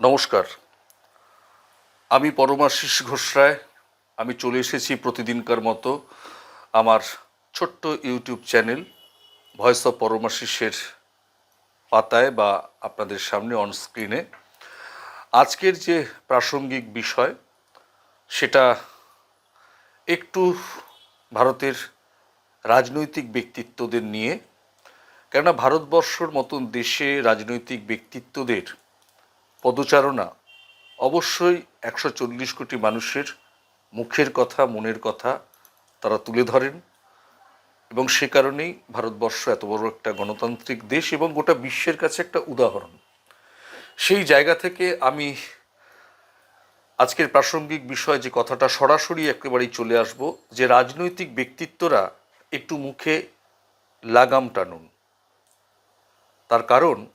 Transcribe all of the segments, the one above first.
নমস্কার। আমি পরমাশিস ঘোষরায় আমি চলে এসেছি প্রতিদিনকার মতো আমার ছোট্ট ইউটিউব চ্যানেল ভয়েস অফ পরমাশিসের পাতায় বা আপনাদের সামনে অন স্ক্রিনে আজকের যে প্রাসঙ্গিক বিষয়, সেটা একটু ভারতের রাজনৈতিক ব্যক্তিত্বদের নিয়ে। কেননা ভারতবর্ষর মতন দেশে রাজনৈতিক ব্যক্তিত্বদের পদচারণা অবশ্যই একশো চল্লিশ কোটি মানুষের মুখের কথা, মনের কথা তারা তুলে ধরেন এবং সে কারণেই ভারতবর্ষ এত বড় একটা গণতান্ত্রিক দেশ এবং গোটা বিশ্বের কাছে একটা উদাহরণ। সেই জায়গা থেকে আমি আজকের প্রাসঙ্গিক বিষয় যে কথাটা সরাসরি একেবারেই চলে আসব, যে রাজনৈতিক ব্যক্তিত্বরা একটু মুখে লাগাম টানুন। তার কারণ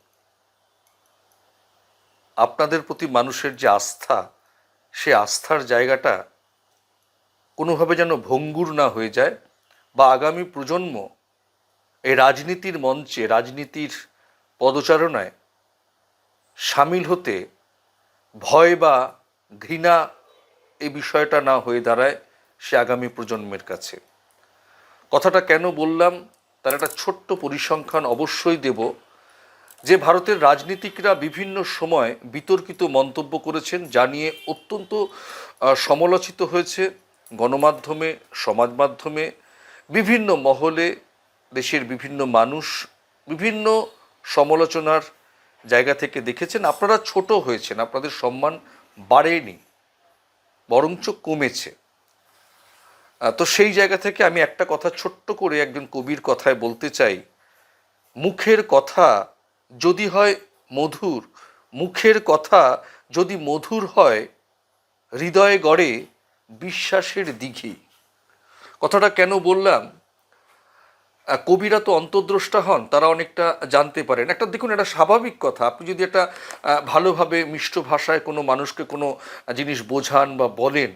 আপনাদের প্রতি মানুষের যে আস্থা, সে আস্থার জায়গাটা কোনোভাবে যেন ভঙ্গুর না হয়ে যায় বা আগামী প্রজন্ম এই রাজনীতির মঞ্চে, রাজনীতির পদচারণায় সামিল হতে ভয় বা ঘৃণা এই বিষয়টা না হয়ে দাঁড়ায় সে আগামী প্রজন্মের কাছে। কথাটা কেন বললাম? তার একটা ছোট্ট পরিসংখ্যান অবশ্যই দেব। যে ভারতের রাজনীতিকরা বিভিন্ন সময় বিতর্কিত মন্তব্য করেছেন, যা নিয়ে অত্যন্ত সমালোচিত হয়েছে গণমাধ্যমে, সমাজ মাধ্যমে, বিভিন্ন মহলে, দেশের বিভিন্ন মানুষ বিভিন্ন সমালোচনার জায়গা থেকে দেখেছেন। আপনারা ছোট হয়েছেন, আপনাদের সম্মান বাড়েনি, বরঞ্চ কমেছে। তো সেই জায়গা থেকে আমি একটা কথা ছোট্ট করে একজন কবির কথায় বলতে চাই। মুখের কথা যদি হয় মধুর, মুখের কথা যদি মধুর হয়, হৃদয়ে গড়ে বিশ্বাসের দিঘি। কথাটা কেন বললাম? কবিরা তো অন্তর্দ্রষ্টা হন, তারা অনেকটা জানতে পারেন। একটা দেখুন একটা স্বাভাবিক কথা। আপনি যদি একটা ভালোভাবে মিষ্ট ভাষায় কোনো মানুষকে কোনো জিনিস বোঝান বা বলেন,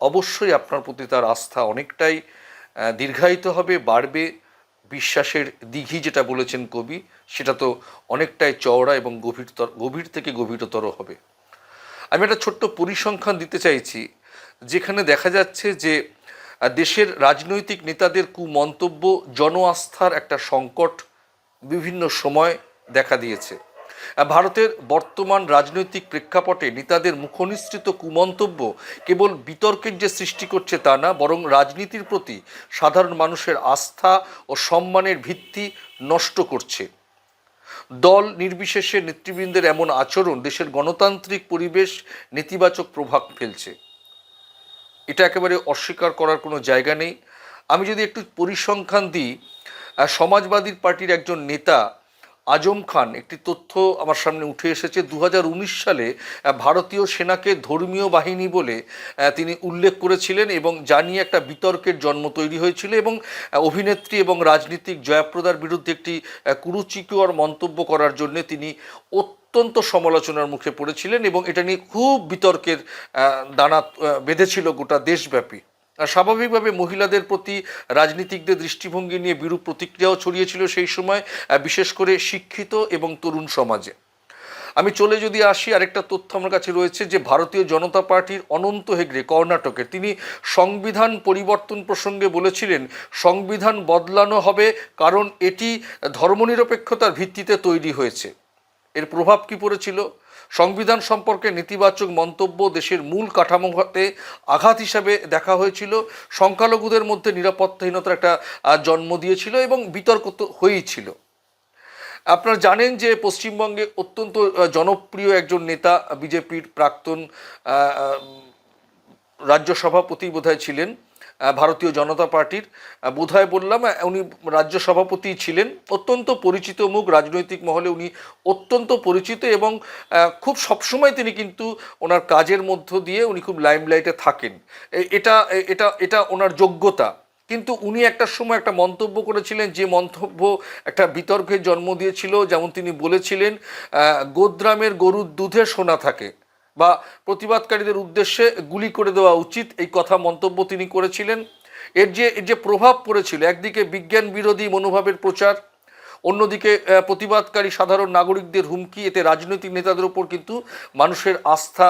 অবশ্যই আপনার প্রতি তার আস্থা অনেকটাই দীর্ঘায়িত হবে, বাড়বে। বিশ্বাসের দিঘি যেটা বলেছেন কবি, সেটা তো অনেকটাই চওড়া এবং গভীরতর, গভীর থেকে গভীরতর হবে। আমি একটা ছোট্ট পরিসংখ্যান দিতে চাইছি, যেখানে দেখা যাচ্ছে যে দেশের রাজনৈতিক নেতাদের কুমন্তব্য জন আস্থার একটা সংকট বিভিন্ন সময় দেখা দিয়েছে। ভারতের বর্তমান রাজনৈতিক প্রেক্ষাপটে নেতাদের মুখনিসৃত কুমন্তব্য কেবল বিতর্কের যে সৃষ্টি করছে তা না, বরং রাজনীতির প্রতি সাধারণ মানুষের আস্থা ও সম্মানের ভিত্তি নষ্ট করছে। দল নির্বিশেষে নেতৃবৃন্দের এমন আচরণ দেশের গণতান্ত্রিক পরিবেশ নেতিবাচক প্রভাব ফেলছে। এটা একেবারে অস্বীকার করার কোনো জায়গা নেই। আমি যদি একটু পরিসংখ্যান দিই সমাজবাদী পার্টির একজন নেতা আজম খান একটি তথ্য আমার সামনে উঠে এসেছে। দু হাজার উনিশ সালে ভারতীয় সেনাকে ধর্মীয় বাহিনী বলে তিনি উল্লেখ করেছিলেন এবং যা নিয়ে একটা বিতর্কের জন্ম তৈরি হয়েছিল এবং অভিনেত্রী এবং রাজনীতিক জয়াপ্রদার বিরুদ্ধে একটি কুরুচিকর মন্তব্য করার জন্য তিনি অত্যন্ত সমালোচনার মুখে পড়েছিলেন এবং এটা নিয়ে খুব বিতর্কের দানা বেঁধেছিল গোটা দেশব্যাপী। স্বাভাবিকভাবে মহিলাদের প্রতি রাজনীতিকদের দৃষ্টিভঙ্গি নিয়ে বিরূপ প্রতিক্রিয়াও ছড়িয়েছিল সেই সময় বিশেষ করে শিক্ষিত এবং তরুণ সমাজে। আমি চলে যদি আসি, আরেকটা তথ্য আমার কাছে রয়েছে যে ভারতীয় জনতা পার্টির অনন্ত হেগড়ে, কর্ণাটকের, তিনি সংবিধান পরিবর্তন প্রসঙ্গে বলেছিলেন, সংবিধান বদলানো হবে কারণ এটি ধর্মনিরপেক্ষতার ভিত্তিতে তৈরি হয়েছে। এর প্রভাব কি পড়েছিল? সংবিধান সম্পর্কে নেতিবাচক মন্তব্য দেশের মূল কাঠামোতে আঘাত হিসাবে দেখা হয়েছিল। সংখ্যালঘুদের মধ্যে নিরাপত্তাহীনতার একটা জন্ম দিয়েছিল এবং বিতর্ক তো হয়েই ছিল আপনারা জানেন যে পশ্চিমবঙ্গে অত্যন্ত জনপ্রিয় একজন নেতা, বিজেপির প্রাক্তন রাজ্য সভাপতি বোধহয় ছিলেন। ভারতীয় জনতা পার্টির। বোধহয় বললাম উনি রাজ্য সভাপতি ছিলেন। অত্যন্ত পরিচিত মুখ, রাজনৈতিক মহলে উনি অত্যন্ত পরিচিত এবং খুব সবসময় তিনি কিন্তু ওনার কাজের মধ্য দিয়ে উনি খুব লাইমলাইটে থাকেন। এটা এটা এটা ওনার যোগ্যতা। কিন্তু উনি একটা সময় একটা মন্তব্য করেছিলেন, যে মন্তব্য একটা বিতর্কের জন্ম দিয়েছিল, যেমন তিনি বলেছিলেন গোদ্রামের গরুর দুধে সোনা থাকে। বা প্রতিবাদকারীদের উদ্দেশ্যে গুলি করে দেওয়া উচিত, এই কথা মন্তব্য তিনি করেছিলেন। এর যে এর যে প্রভাব পড়েছিল, একদিকে বিজ্ঞান বিরোধী মনোভাবের প্রচার, অন্যদিকে প্রতিবাদকারী সাধারণ নাগরিকদের হুমকি, এতে রাজনৈতিক নেতাদের উপর কিন্তু মানুষের আস্থা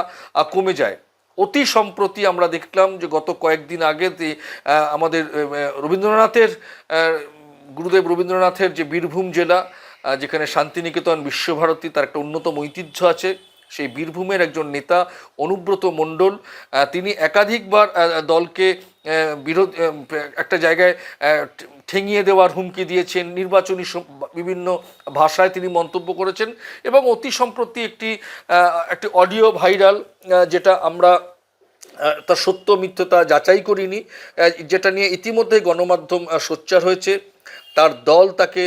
কমে যায়। অতি সম্প্রতি আমরা দেখলাম যে গত কয়েকদিন আগে আমাদের রবীন্দ্রনাথের গুরুদেব রবীন্দ্রনাথের যে বীরভূম জেলা যেখানে শান্তিনিকেতন বিশ্বভারতী তার একটা অন্যতম ঐতিহ্য আছে সেই বীরভূমের একজন নেতা অনুব্রত মণ্ডল তিনি একাধিকবার দলকে বিরোধ একটা জায়গায় ঠেঙিয়ে দেওয়ার হুমকি দিয়েছেন। নির্বাচনী বিভিন্ন ভাষায় তিনি মন্তব্য করেছেন এবং অতি সম্প্রতি একটি একটি অডিও ভাইরাল যেটা আমরা তার সত্য মিথ্যতা যাচাই করিনি যেটা নিয়ে ইতিমধ্যে গণমাধ্যম সোচ্চার হয়েছে। তার দল তাকে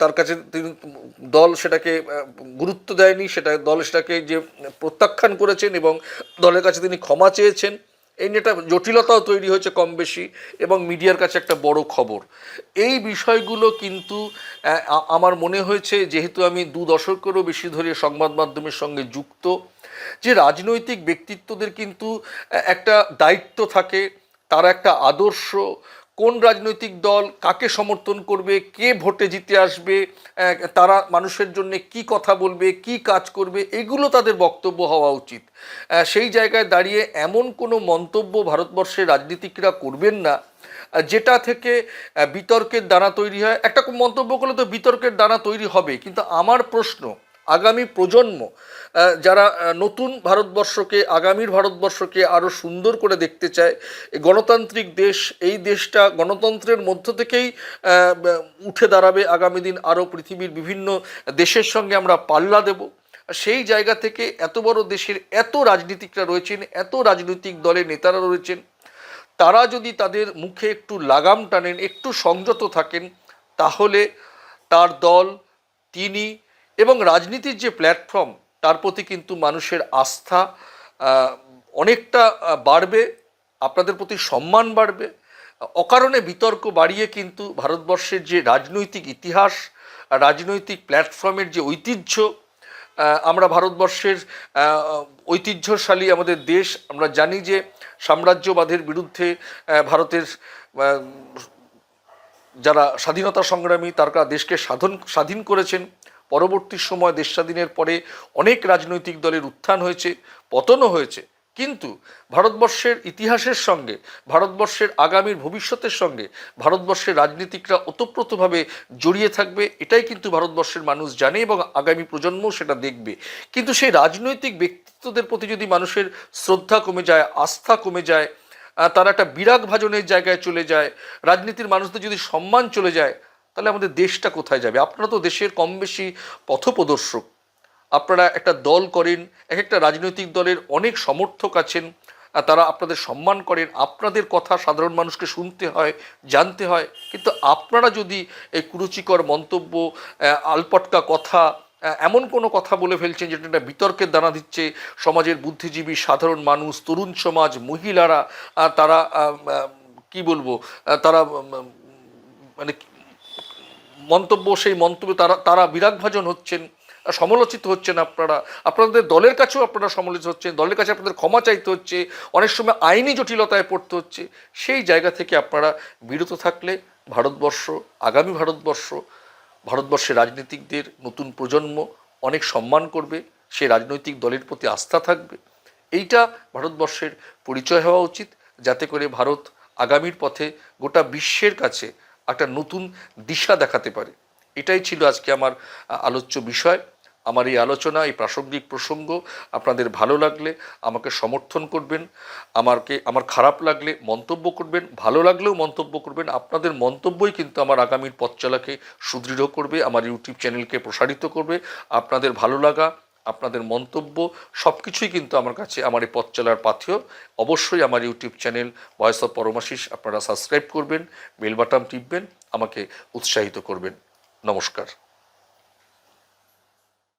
তার কাছে তিনি দল সেটাকে গুরুত্ব দেয়নি, সেটা দল সেটাকে যে প্রত্যাখ্যান করেছেন এবং দলের কাছে তিনি ক্ষমা চেয়েছেন। এই নিয়ে একটা জটিলতাও তৈরি হয়েছে কম বেশি এবং মিডিয়ার কাছে একটা বড় খবর। এই বিষয়গুলো কিন্তু আমার মনে হয়েছে যেহেতু আমি দু দশকেরও বেশি ধরে সংবাদ মাধ্যমের সঙ্গে যুক্ত, যে রাজনৈতিক ব্যক্তিত্বদের কিন্তু একটা দায়িত্ব থাকে, তার একটা আদর্শ কোন রাজনৈতিক দল কাকে সমর্থন করবে, কে ভোটে জিতে আসবে তারা মানুষের জন্য কি কথা বলবে, কি কাজ করবে, এগুলো তাদের বক্তব্য হওয়া উচিত। সেই জায়গায় দাঁড়িয়ে এমন কোনো মন্তব্য ভারতবর্ষের রাজনীতিকরা করবেন না যেটা থেকে বিতর্কের দানা তৈরি হয়। একটা মন্তব্য করলে তো বিতর্কের দানা তৈরি হবে কিন্তু আমার প্রশ্ন আগামী প্রজন্ম যারা নতুন ভারতবর্ষকে, আগামীর ভারতবর্ষকে আরও সুন্দর করে দেখতে চায় গণতান্ত্রিক দেশ, এই দেশটা গণতন্ত্রের মধ্য থেকেই উঠে দাঁড়াবে আগামী দিন আরও পৃথিবীর বিভিন্ন দেশের সঙ্গে আমরা পাল্লা দেব। সেই জায়গা থেকে এত বড় দেশের এত রাজনীতিকরা রয়েছেন, এত রাজনৈতিক দলের নেতারা রয়েছেন, তারা যদি তাদের মুখে একটু লাগাম টানেন, একটু সংযত থাকেন, তাহলে তার দল, তিনি এবং রাজনীতির যে প্ল্যাটফর্ম তার প্রতি কিন্তু মানুষের আস্থা অনেকটা বাড়বে, আপনাদের প্রতি সম্মান বাড়বে। অকারণে বিতর্ক বাড়িয়ে কিন্তু ভারতবর্ষের যে রাজনৈতিক ইতিহাস, রাজনৈতিক প্ল্যাটফর্মের যে ঐতিহ্য আমরা ভারতবর্ষের ঐতিহ্যশালী আমাদের দেশ, আমরা জানি যে সাম্রাজ্যবাদের বিরুদ্ধে ভারতের যারা স্বাধীনতা সংগ্রামী, তারা দেশকে সাধন, স্বাধীন করেছেন। পরবর্তী সময় দেশ স্বাধীনের পরে অনেক রাজনৈতিক দলের উত্থান হয়েছে, পতনও হয়েছে। কিন্তু ভারতবর্ষের ইতিহাসের সঙ্গে, ভারতবর্ষের আগামীর ভবিষ্যতের সঙ্গে, ভারতবর্ষের রাজনীতিকরা ওতপ্রোতভাবে জড়িয়ে থাকবে, এটাই কিন্তু ভারতবর্ষের মানুষ জানে এবং আগামী প্রজন্মও সেটা দেখবে। কিন্তু সেই রাজনৈতিক ব্যক্তিত্বদের প্রতি যদি মানুষের শ্রদ্ধা কমে যায়, আস্থা কমে যায় তারা একটা বিরাগ ভাজনের জায়গায় চলে যায়, রাজনীতির মানুষদের যদি সম্মান চলে যায় তাহলে আমাদের দেশটা কোথায় যাবে? আপনারা তো দেশের কম বেশি পথপ্রদর্শক। আপনারা একটা দল করেন এক একটা রাজনৈতিক দলের অনেক সমর্থক আছেন তারা আপনাদের সম্মান করেন, আপনাদের কথা সাধারণ মানুষকে শুনতে হয়, জানতে হয়। কিন্তু আপনারা যদি এই কুরুচিকর মন্তব্য আলপটকা কথা এমন কোনো কথা বলে ফেলছেন যেটা একটা বিতর্কের দানা দিচ্ছে সমাজের বুদ্ধিজীবী, সাধারণ মানুষ, তরুণ সমাজ, মহিলারা তারা কি বলব তারা মানে মন্তব্য, সেই মন্তব্য তারা তারা বিরাগভাজন হচ্ছেন, সমালোচিত হচ্ছেন আপনারা। আপনাদের দলের কাছেও আপনারা সমালোচিত হচ্ছেন, দলের কাছে আপনাদের ক্ষমা চাইতে হচ্ছে, অনেক সময় আইনি জটিলতায় পড়তে হচ্ছে। সেই জায়গা থেকে আপনারা বিরত থাকলে ভারতবর্ষ, আগামী ভারতবর্ষ, ভারতবর্ষের রাজনীতিকদের নতুন প্রজন্ম অনেক সম্মান করবে, সে রাজনৈতিক দলের প্রতি আস্থা থাকবে। এইটা ভারতবর্ষের পরিচয় হওয়া উচিত, যাতে করে ভারত আগামীর পথে গোটা বিশ্বের কাছে একটা নতুন দিশা দেখাতে পারে। এটাই ছিল আজকে আমার আলোচ্য বিষয়। আমার এই আলোচনা, এই প্রাসঙ্গিক প্রসঙ্গ আপনাদের ভালো লাগলে আমাকে সমর্থন করবেন আমাকে আমার খারাপ লাগলে মন্তব্য করবেন, ভালো লাগলেও মন্তব্য করবেন। আপনাদের মন্তব্যই কিন্তু আমার আগামীর পথ চলাকে সুদৃঢ় করবে, আমার ইউটিউব চ্যানেলকে প্রসারিত করবে। আপনাদের ভালো লাগা আপনাদের মন্তব্য সব কিছুই কিন্তু আমার কাছে, আমার এই পথ চলার পাথেয়। অবশ্যই আমার YouTube channel voice of Paramashis আপনারা সাবস্ক্রাইব করবেন, বেল বাটাম টিপবেন, আমাকে উৎসাহিত করবেন। নমস্কার।